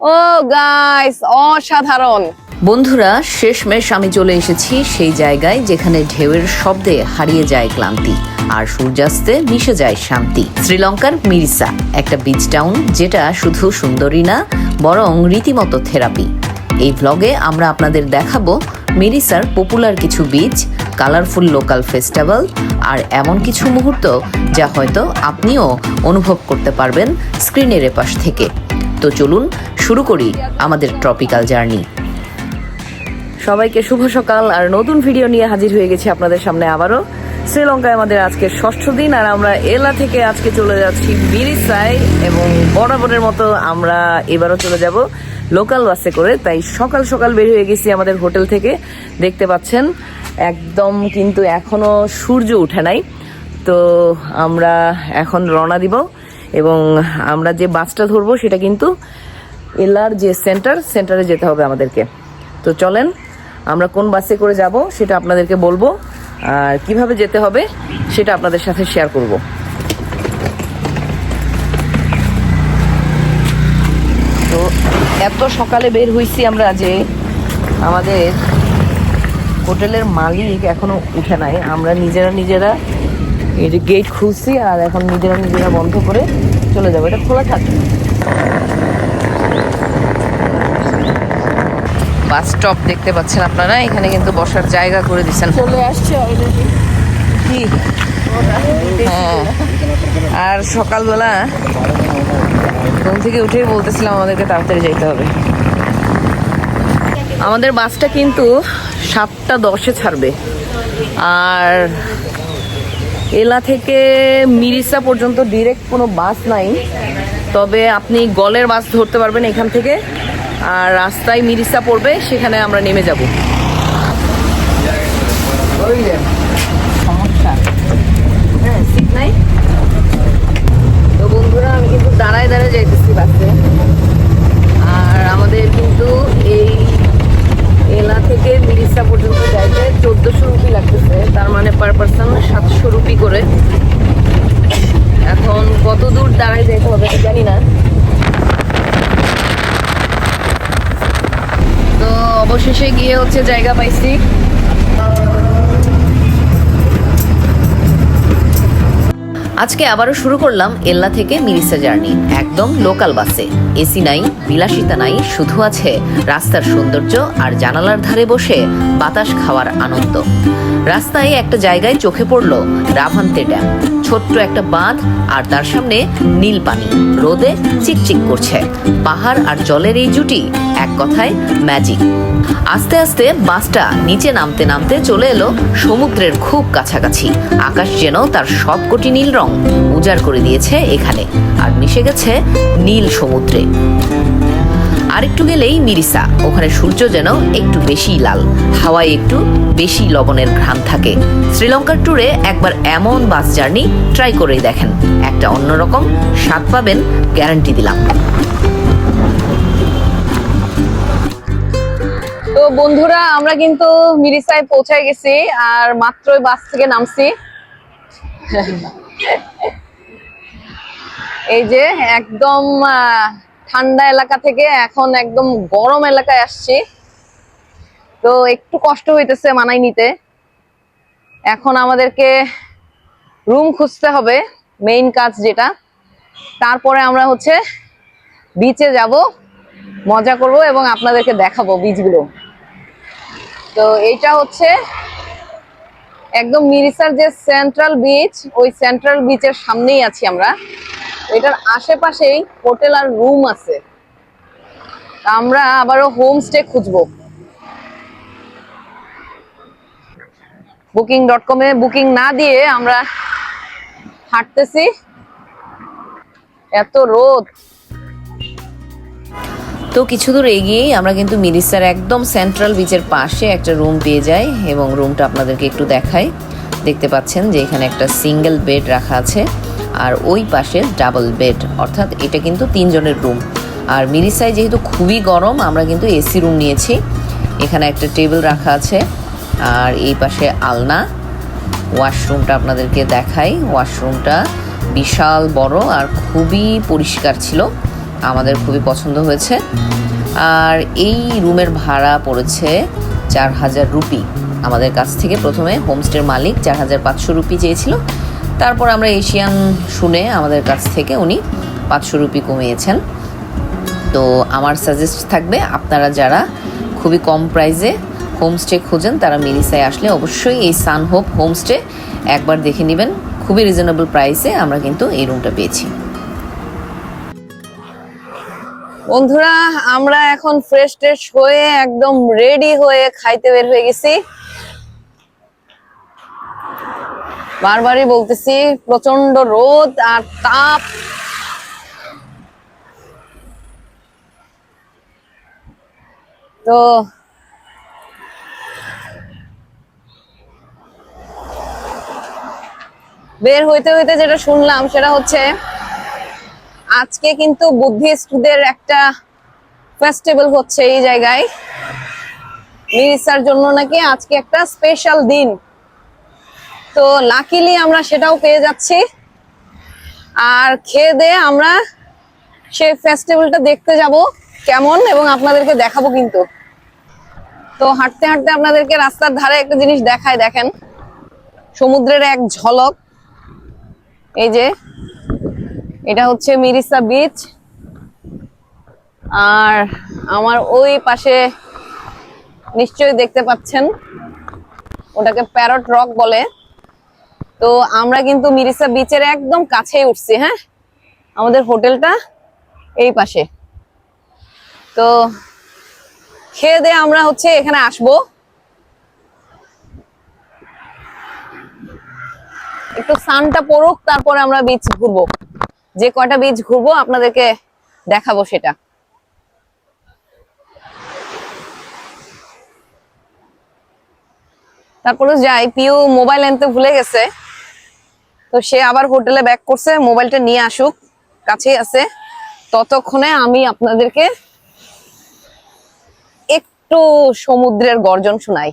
ও guys, অসাধারণ। বন্ধুরা, শেষমেশ আমি চলে এসেছি সেই জায়গায় যেখানে ঢেউয়ের শব্দে হারিয়ে যায় ক্লান্তি আর সূর্যাস্তে মিশে যায় শান্তি। শ্রীলঙ্কার মিরিসা, একটা বিচ টাউন যেটা শুধু সুন্দরী না, বরং রীতিমতো থেরাপি। এই ভ্লগে আমরা আপনাদের দেখাবো মিরিসার পপুলার কিছু বিচ কালারফুল লোকাল ফেস্টিভ্যাল আর এমন কিছু মুহূর্ত যা হয়তো আপনিও অনুভব করতে পারবেন স্ক্রিনের এপাশ থেকে। তো চলুন শুরু করি আমাদের ট্রপিক্যাল জার্নি সবাইকে শুভ সকাল, আর নতুন ভিডিও নিয়ে হাজির হয়ে গেছি আপনাদের সামনে আবারও। শ্রীলঙ্কায় আমাদের আজকে ষষ্ঠ দিন, আর আমরা এলা থেকে আজকে চলে যাচ্ছি মিরিসায় এবং বরাবরের মতো আমরা এবারও চলে যাব লোকাল বাসে করে। তাই সকাল সকাল বের হয়ে গেছি আমাদের হোটেল থেকে। দেখতে পাচ্ছেন, একদম কিন্তু এখনও সূর্য উঠে নাই। তো আমরা এখন রওনা দিব এবং আমরা যে বাসটা ধরবো সেটা কিন্তু এলার যে সেন্টার, সেন্টারে যেতে হবে আমাদেরকে। তো চলেন, আমরা কোন বাসে করে যাব সেটা আপনাদেরকে বলব, আর কীভাবে যেতে হবে সেটা আপনাদের সাথে শেয়ার করব। তো এত সকালে বের হইছি আমরা যে আমাদের হোটেলের মালিক এখনও উঠে নাই। আমরা নিজেরা নিজেরা এই যে গেট খুলছি আর এখন নিজেরা নিজেরা বন্ধ করে চলে যাব। এটা খোলা থাকে। বাস স্টপ দেখতে পাচ্ছেন আপনারা এখানে কিন্তু বসার জায়গা করে দিচ্ছেন চলে আসছে কি? হ্যাঁ। আর সকালবেলা ঘুম থেকে উঠেই বলতেছিলাম আমাদেরকে তাড়াতাড়ি যেতে হবে। আমাদের বাসটা কিন্তু সাতটা দশে ছাড়বে। আর এলা থেকে মিরিসা পর্যন্ত ডিরেক্ট কোনো বাস নাই। তবে আপনি গলের বাস ধরতে পারবেন এখান থেকে। আর রাস্তায় মিরিসা পড়বে, সেখানে আমরা নেমে যাব। সমস্যা। হ্যাঁ সিট নাই। তো বন্ধুরা, আমি কিন্তু দাঁড়ায় দাঁড়ায় যাইতেছি বাসে। আর আমাদের কিন্তু থেকে মিরিসা পর্যন্ত যাইতে চোদ্দশো রুপি লাগতেছে। তার মানে পার পার্সন সাতশো রুপি করে। এখন কত দূর দাঁড়ায় যেতে হবে জানি না। তো অবশেষে গিয়ে হচ্ছে জায়গা পাইছি। আজকে আবারও শুরু করলাম এল্লা থেকে মিরিসা জার্নি। একদম লোকাল বাসে। এসি নাই, বিলাসিতা নাই, শুধু আছে রাস্তার সৌন্দর্য আর জানালার ধারে বসে বাতাস খাওয়ার আনন্দ। রাস্তায় একটা জায়গায় চোখে পড়ল রাভান্তে ড্যাম। ছোট্ট একটা বাঁধ আর তার সামনে নীল পানি। রোদে চিকচিক করছে। পাহাড় আর জলের এই জুটি এক কথায় ম্যাজিক আস্তে আস্তে বাসটা নিচে নামতে নামতে চলে এলো সমুদ্রের খুব কাছাকাছি। আকাশ যেন তার সবকটি নীল রং উজাড় করে দিয়েছে এখানে, আর মিশে গেছে নীল সমুদ্রে। আরেকটু গেলেই মিরিসা, ওখানে সূর্য যেন একটু বেশি লাল, হাওয়ায় একটু বেশি লবণের ঘ্রাণ থাকে। শ্রীলঙ্কার ট্যুরে একবার এমন বাস জার্নি ট্রাই করেই দেখেন। একটা অন্যরকম স্বাদ পাবেন গ্যারান্টি দিলাম। বন্ধুরা, আমরা কিন্তু মিরিসায় পৌঁছায় গেছি আর মাত্রই বাস থেকে নামছি। এই যে একদম ঠান্ডা এলাকা থেকে এখন একদম গরম এলাকায় আসছি। তো একটু কষ্ট হইতেছে মানাই নিতে। এখন আমাদেরকে রুম খুঁজতে হবে, মেইন কাজ যেটা। তারপরে আমরা হচ্ছে বিচে যাব, মজা করব এবং আপনাদেরকে দেখাবো বিচগুলো তো এইটা হচ্ছে একদম মিরিসার যে সেন্ট্রাল বিচ, ওই সেন্ট্রাল বিচের সামনেই আছি আমরা। এটার আশেপাশেই হোটেল আর রুম আছে। আমরা আবারও হোমস্টে খুঁজবো। বুকিং ডট কমে বুকিং না দিয়ে আমরা হাঁটতেছি। এত রোদ। তো কিছু দূর এগিয়েই আমরা কিন্তু মিরিসার একদম সেন্ট্রাল বিচের পাশে একটা রুম পেয়ে যাই এবং রুমটা আপনাদেরকে একটু দেখাই। দেখতে পাচ্ছেন যে এখানে একটা সিঙ্গেল বেড রাখা আছে আর ওই পাশে ডাবল বেড অর্থাৎ এটা কিন্তু তিনজনের রুম আর মিরিসায় যেহেতু খুবই গরম, আমরা কিন্তু এসি রুম নিয়েছি। এখানে একটা টেবিল রাখা আছে আর এই পাশে আলনা। ওয়াশরুমটা আপনাদেরকে দেখাই। ওয়াশরুমটা বিশাল বড় আর খুবই পরিষ্কার ছিল। আমাদের খুবই পছন্দ হয়েছে। আর এই রুমের ভাড়া পড়েছে চার হাজার রুপি। আমাদের কাছ থেকে প্রথমে হোমস্টের মালিক চার হাজার পাঁচশো রুপি চেয়েছিল। তারপর আমরা এশিয়ান শুনে আমাদের কাছ থেকে উনি পাঁচশো রুপি কমিয়েছেন। তো আমার সাজেস্ট থাকবে, আপনারা যারা খুবই কম প্রাইসে হোমস্টে খোঁজেন, তারা মিরিসায় আসলে অবশ্যই এই সান হোপ হোমস্টে একবার দেখে নেবেন। খুবই রিজনেবল প্রাইসে আমরা কিন্তু এই রুমটা পেয়েছি। বন্ধুরা, আমরা এখন ফ্রেশ ট্রেশ হয়ে একদম রেডি হয়ে খাইতে বের হয়ে গেছি। বারবারই বলতেছি প্রচণ্ড রোদ আর তাপ। তো বের হইতে হইতে যেটা শুনলাম সেটা হচ্ছে আজকে কিন্তু বুদ্ধিস্টদের একটা ফেস্টিভ্যাল হচ্ছে এই জায়গায়। মিরিসার জন্য নাকি আজকে একটা স্পেশাল দিন। তো লাকিলি আমরা সেটাও পেয়ে যাচ্ছি। আর খেয়ে দিয়ে আমরা সেই ফেস্টিভ্যালটা দেখতে যাব কেমন এবং আপনাদেরকে দেখাবো কিন্তু। তো হাঁটতে হাঁটতে আপনাদেরকে রাস্তার ধারে একটা জিনিস দেখায় দেখেন। সমুদ্রের এক ঝলক। এই যে এটা হচ্ছে মিরিসা বিচ আর আমার ওই পাশে নিশ্চয়ই দেখতে পাচ্ছেন, ওটাকে প্যারট রক বলে। তো আমরা কিন্তু মিরিসা বিচের একদম কাছেই উঠছি হ্যাঁ? আমাদের হোটেলটা এই পাশে। তো খেয়ে দিয়ে আমরা হচ্ছে এখানে আসব। একটু সানটা পড়ুক, তারপরে আমরা বিচ ঘুরবো। যে কয়টা বীজ ঘুরবো আপনাদেরকে দেখাবো সেটা। তারপরে যাই, পিউ মোবাইল আনতে ভুলে গেছে। তো সে আবার হোটেলে ব্যাক করছে, মোবাইলটা নিয়ে আসুক, কাছেই আছে। ততক্ষণে আমি আপনাদেরকে একটু সমুদ্রের গর্জন শোনাই।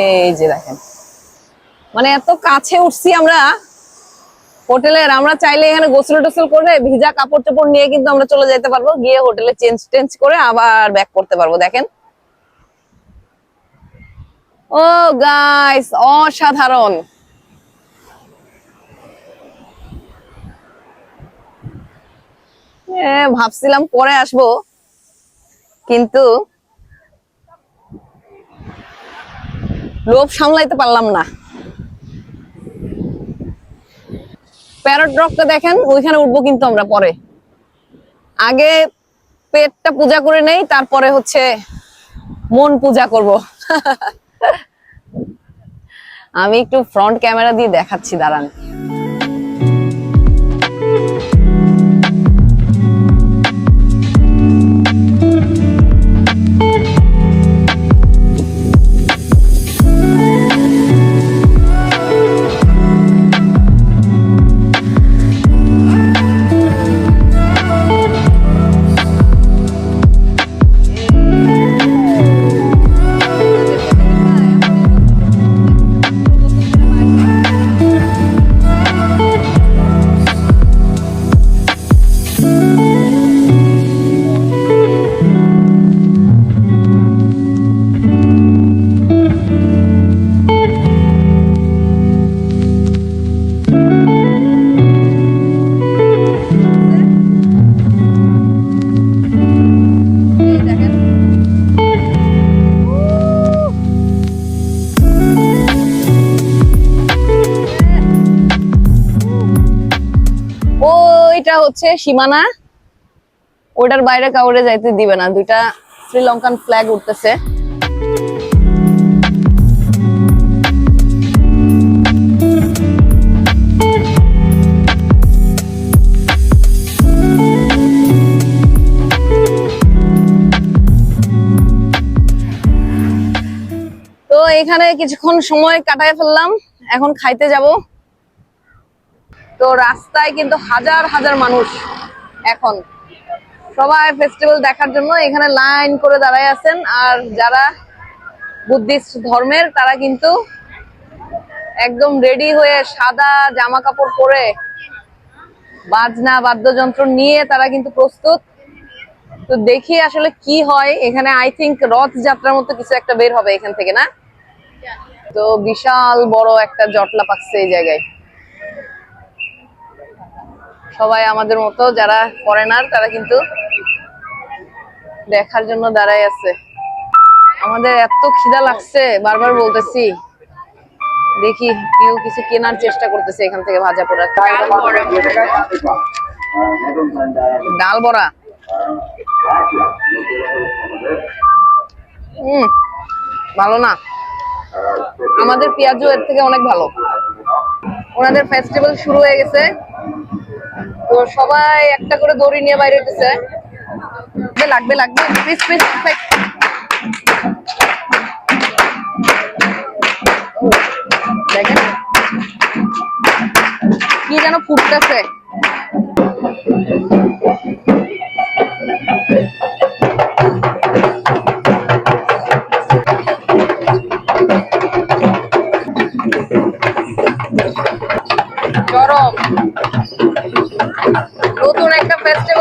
এই যে দেখেন। মানে এত কাছে উঠছি আমরা হোটেলের, আমরা চাইলে এখানে গোসল টোসল করে ভিজা কাপড় চোপড় নিয়ে কিন্তু আমরা চলে যেতে পারব, গিয়ে হোটেলে চেঞ্জ, টেঞ্জ করে আবার ব্যাক করতে পারব, দেখেন। ও গাইস অসাধারণ। ভাবছিলাম পরে আসব, কিন্তু লোভ সামলাইতে পারলাম না। প্যারট রকটা দেখেন, ওইখানে উঠবো কিন্তু আমরা পরে। আগে পেটটা পূজা করে নেই, তারপরে হচ্ছে মন পূজা করব। আমি একটু ফ্রন্ট ক্যামেরা দিয়ে দেখাচ্ছি, দাঁড়ান। হচ্ছে সীমানা। ওটার বাইরে কাউরে যাইতে দিবে না। দুইটা শ্রীলঙ্কান ফ্ল্যাগ উঠতেছে। তো এখানে কিছুক্ষণ সময় কাটায় ফেললাম। এখন খাইতে যাব। তো রাস্তায় কিন্তু হাজার হাজার মানুষ এখন। সবাই ফেস্টিভ্যাল দেখার জন্য এখানে লাইন করে দাঁড়ায় আছেন, আর যারা বুদ্ধিস্ট ধর্মের, তারা কিন্তু একদম রেডি হয়ে সাদা জামা কাপড় পরে বাজনা, বাদ্যযন্ত্র নিয়ে তারা কিন্তু প্রস্তুত। তো দেখি আসলে কি হয়। এখানে আই থিংক রথ যাত্রার মতো কিছু একটা বের হবে এখান থেকে, না? তো বিশাল বড় একটা জটলা পাকছে এই জায়গায়। সবাই আমাদের মতো যারা ফরেনার তারা কিন্তু দেখার জন্য দাঁড়ায় আছে। আমাদের এত খিদা লাগছে বারবার বলতেছি। দেখি কেউ কিছু কেনার চেষ্টা করতেছে এখান থেকে ভাজা পোড়া। ডাল বড়া। হম ভালো না। আমাদের পেঁয়াজও এর থেকে অনেক ভালো। ওনাদের ফেস্টিভ্যাল শুরু হয়ে গেছে। তো সবাই একটা করে দড়ি নিয়ে বাইরে উঠেছে। লাগবে লাগবে পিস পিস কি যেন ফুটতেছে।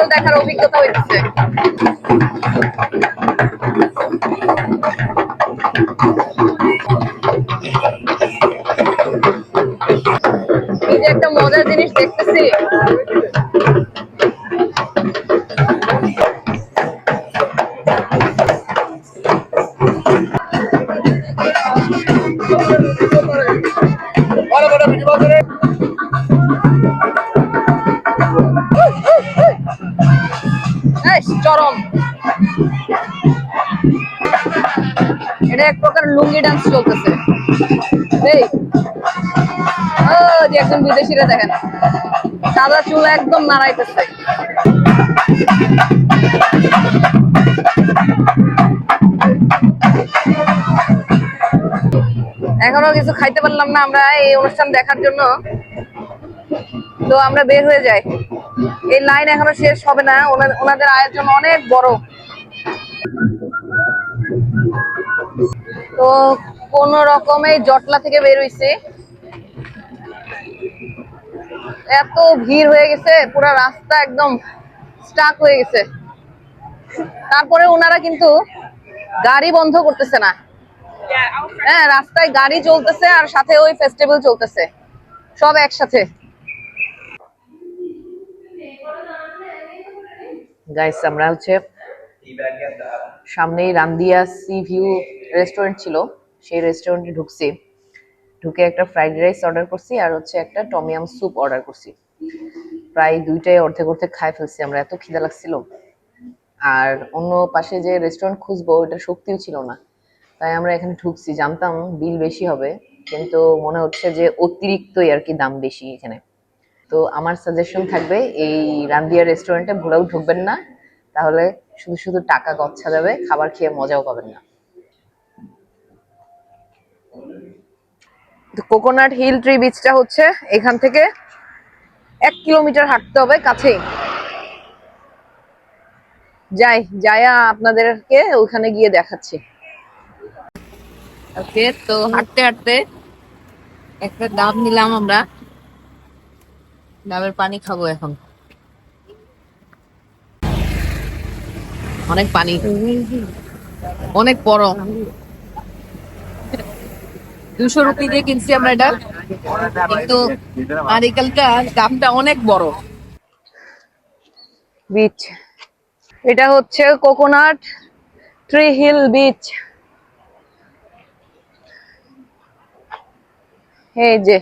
দেখার অভিজ্ঞতা হইতেছে। প্রকার ডান্স চলতেছে। এই। যে একজন বিদেশিরা দেখেন। সাদা চুল একদম নাড়াইতেছে। এখনও কিছু খাইতে পারলাম না আমরা এই অনুষ্ঠান দেখার জন্য। তো আমরা বের হয়ে যাই। এই লাইন এখনও শেষ হবে না। ওনা- ওনাদের আয়োজন অনেক বড়। তো কোন রকমে জটলা থেকে বের হইছে। এত ভিড় হয়ে গেছে, পুরো রাস্তা একদম স্টাক হয়ে গেছে। তারপরে ওনারা কিন্তু গাড়ি বন্ধ করতেছে না। হ্যাঁ রাস্তায় গাড়ি চলতেছে আর সাথে ওই ফেস্টিভ্যাল চলতেছে। সব একসাথে। গাইস আমরা হচ্ছে সামনেই রান্দিয়া সি ভিউ রেস্টুরেন্ট ছিল। সেই রেস্টুরেন্টে ঢুকছি। ঢুকে একটা ফ্রাইড রাইস অর্ডার করছি আর হচ্ছে একটা টমিয়াম স্যুপ অর্ডার করছি। প্রায় দুইটাই অর্ধেক অর্ধেক খাই ফেলছি আমরা, এত খিদা লাগছিল। আর অন্য পাশে যে রেস্টুরেন্ট খুঁজবো ওটা শক্তিও ছিল না। তাই আমরা এখানে ঢুকছি, জানতাম বিল বেশি হবে, কিন্তু মনে হচ্ছে যে অতিরিক্তই আর কি দাম বেশি এখানে। তো আমার সাজেশন থাকবে, এই রান্দিয়া রেস্টুরেন্টে ভুলেও ঢুকবেন না তাহলে শুধু শুধু টাকা গচ্ছা যাবে, খাবার খেয়ে মজাও পাবেন না। কোকোনাট হিল ট্রি বিচটা হচ্ছে এখান থেকে এক কিলোমিটার হাঁটতে হবে কাছেই। যাই যায়া আপনাদেরকে ওখানে গিয়ে দেখাচ্ছি। ওকে, তো হাঁটতে হাঁটতে একটা ডাব নিলাম আমরা। ডাবের পানি খাব এখন। অনেক পানি। অনেক বড়। দুশো রুপি দিয়ে কিনছি আমরা এটা। কিন্তু নারিকেলটা দামটা অনেক বড়। বিচ। এটা হচ্ছে কোকোনাট ট্রি হিল বিচ। এই যে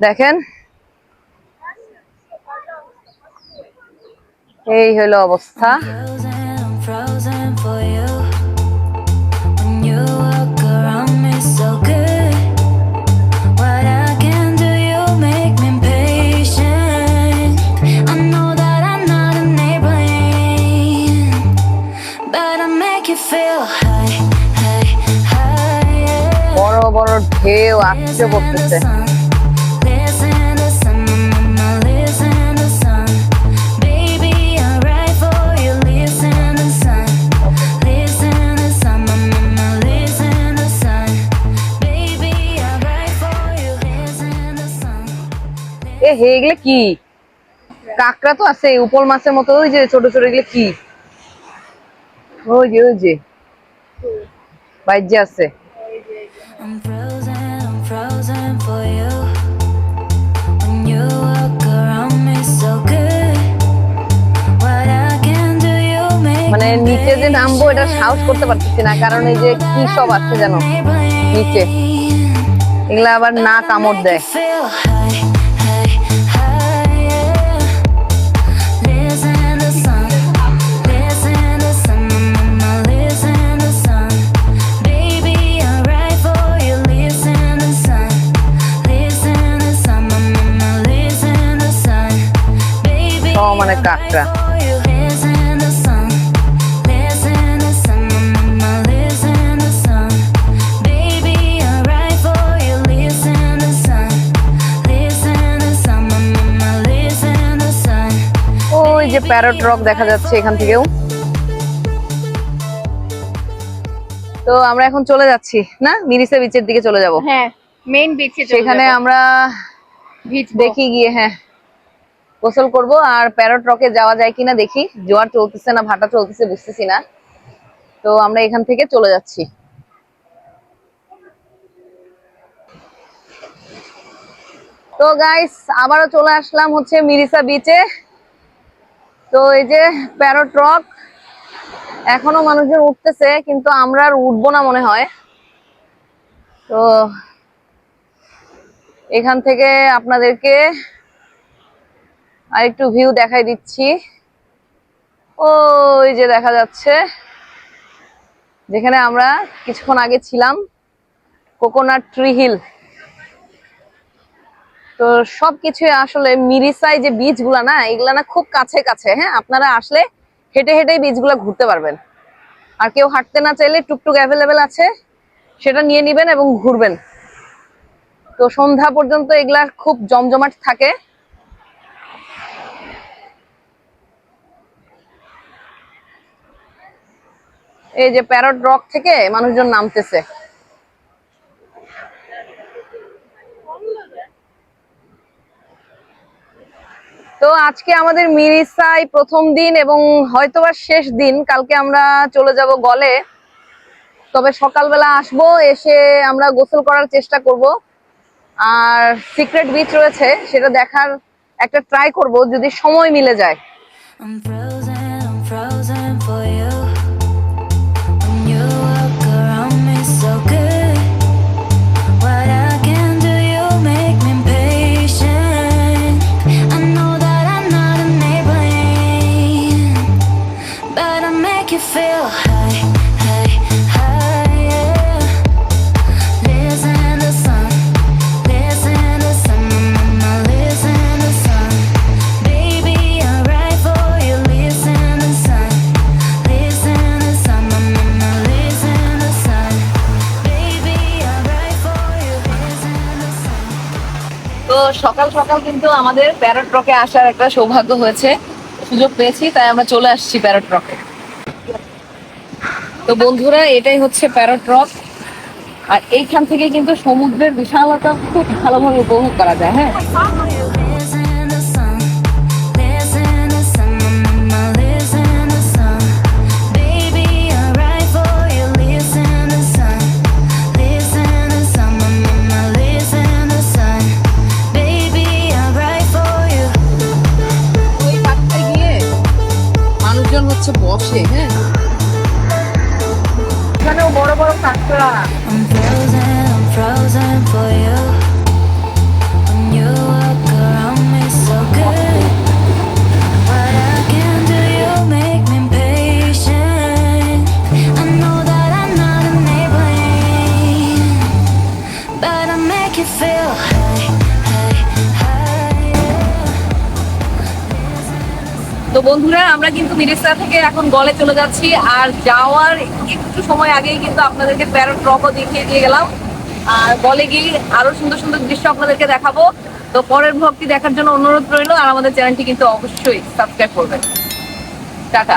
দেখেন। এই হলো অবস্থা। এ হে এগুলো কি? কাঁকড়া তো আছে উপল মাছের মতো ওই যে ছোট ছোট এগুলো কি? ওই যে ওই যে। বাইজে আছে। মানে নিচে যে নামবো এটা সাহস করতে পারতেছি না কারণ এই যে কি সব আছে জানো নিচে। এগুলা আবার না কামড় দেয়। মানে high, প্যারট রক দেখা যাচ্ছে এখান থেকেও। তো আমরা এখন চলে যাচ্ছি না? মিরিসা বিচের দিকে চলে যাব। হ্যাঁ মেইন বিচে সেখানে আমরা বিচ দেখি গিয়ে হ্যাঁ গোসল করব। আর প্যারট রকে যাওয়া যায় কিনা দেখি। জোয়ার চলতেছে না ভাটা চলতেছে বুঝতেছি না। তো আমরা এখান থেকে চলে যাচ্ছি। তো গাইস আবারও চলে আসলাম হচ্ছে মিরিসা বিচে তো এই যে প্যারট রক এখনও মানুষজন উঠতেছে, কিন্তু আমরা আর উঠবো না মনে হয়। তো এখান থেকে আপনাদেরকে আরেকটু ভিউ দেখাই দিচ্ছি। ওই যে দেখা যাচ্ছে, যেখানে আমরা কিছুক্ষণ আগে ছিলাম কোকোনাট ট্রি হিল তো সবকিছু আসলে মিরিসাই যে বীজগুলা না, এগুলা না খুব কাছে কাছে হ্যাঁ? আপনারা আসলে হেঁটে হেঁটেই বীজগুলা ঘুরতে পারবেন। আর কেউ হাঁটতে না চাইলে টুকটুক অ্যাভেলেবেল আছে, সেটা নিয়ে নিবেন এবং ঘুরবেন। তো সন্ধ্যা পর্যন্ত এগুলা খুব জমজমাট থাকে। এই যে প্যারট রক থেকে মানুষজন নামতেছে। তো আজকে আমাদের মিরিসাই প্রথম দিন এবং হয়তোবা শেষ দিন। কালকে আমরা চলে যাব গলে। তবে সকালবেলা আসব, এসে আমরা গোসল করার চেষ্টা করব। আর সিক্রেট বিচ রয়েছে, সেটা দেখার একটা ট্রাই করব, যদি সময় মিলে যায়। সকাল সকাল কিন্তু আমাদের প্যারট রকে আসার একটা সৌভাগ্য হয়েছে, সুযোগ পেয়েছি, তাই আমরা চলে আসছি প্যারট রকে তো বন্ধুরা, এটাই হচ্ছে প্যারট রক আর এইখান থেকে কিন্তু সমুদ্রের বিশালতা খুব ভালোভাবে উপভোগ করা যায় হ্যাঁ? বন্ধুরা, আমরা কিন্তু মিরিস্তা থেকে এখন গলে চলে যাচ্ছি আর যাওয়ার একটু সময় আগেই কিন্তু আপনাদেরকে প্যারট রকও দেখিয়ে দিয়ে গেলাম। আর গলে গিয়ে আরও সুন্দর সুন্দর দৃশ্য আপনাদেরকে দেখাবো। তো পরের ভক্তি দেখার জন্য অনুরোধ রইল আর আমাদের চ্যানেলটি কিন্তু অবশ্যই সাবস্ক্রাইব করবেন। টাটা।